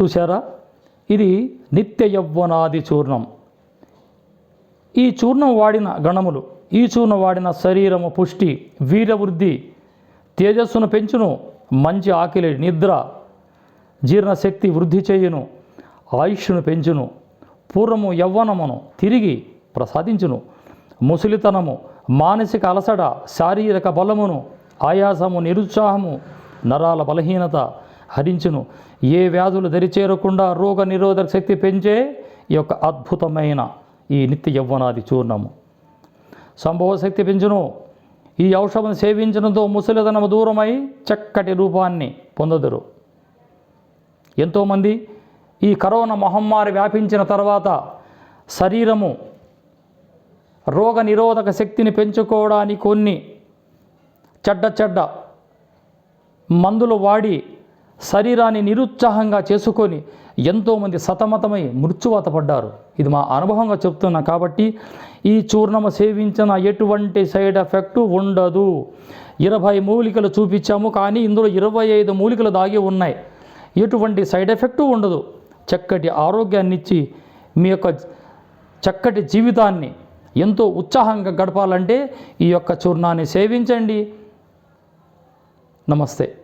చూశారా? ఇది నిత్య యవ్వనాది చూర్ణం. ఈ చూర్ణం వాడిన గణములు ఈ చూర్ణం వాడిన శరీరము పుష్టి వీరవృద్ధి తేజస్సును పెంచును మంచి ఆకలి నిద్ర జీర్ణశక్తి వృద్ధి చేయును ఆయుష్ను పెంచును పూర్వము యవ్వనమును తిరిగి ప్రసాదించును. ముసలితనము మానసిక అలసట శారీరక బలమును ఆయాసము నిరుత్సాహము నరాల బలహీనత హరించును. ఏ వ్యాధులు దరిచేరకుండా రోగ నిరోధక శక్తి పెంచే ఈ యొక్క అద్భుతమైన ఈ నిత్య యవ్వనాది చూర్ణము. సంభవ శక్తి పెంచును. ఈ ఔషధం సేవించడంతో ముసలిదనము దూరమై చక్కటి రూపాన్ని పొందదురు. ఎంతోమంది ఈ కరోనా మహమ్మారి వ్యాపించిన తర్వాత శరీరము రోగ నిరోధక శక్తిని పెంచుకోవడానికి కొన్ని చెడ్డ చెడ్డ మందులు వాడి శరీరాన్ని నిరుత్సాహంగా చేసుకొని ఎంతోమంది సతమతమై మృత్యువాత పడ్డారు. ఇది మా అనుభవంగా చెప్తున్నా కాబట్టి ఈ చూర్ణము సేవించిన ఎటువంటి సైడ్ ఎఫెక్ట్ ఉండదు. ఇరవై మూలికలు చూపించాము కానీ ఇందులో ఇరవై ఐదు మూలికలు దాగి ఉన్నాయి. ఎటువంటి సైడ్ ఎఫెక్టు ఉండదు. చక్కటి ఆరోగ్యాన్ని ఇచ్చి మీ యొక్క చక్కటి జీవితాన్ని ఎంతో ఉత్సాహంగా గడపాలంటే ఈ యొక్క చూర్ణాన్ని సేవించండి. నమస్తే.